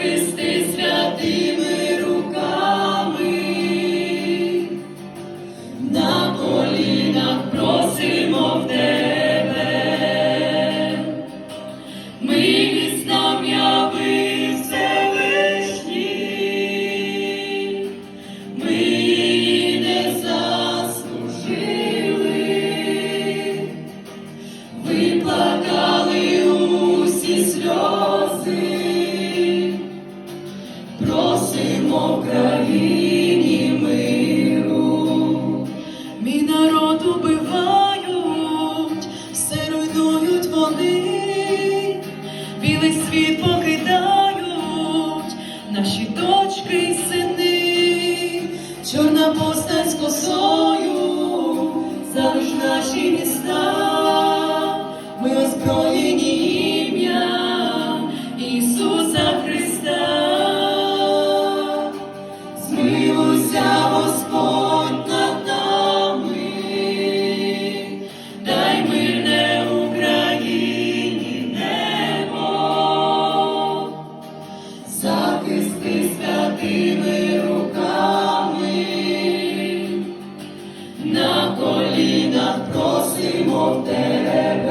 Христи святими руками, на колінах просимо в тебе. Україні миру, мій народ убивають, все руйнують вони, білий світ покидають наші дочки і сини, чорна постать косою. You.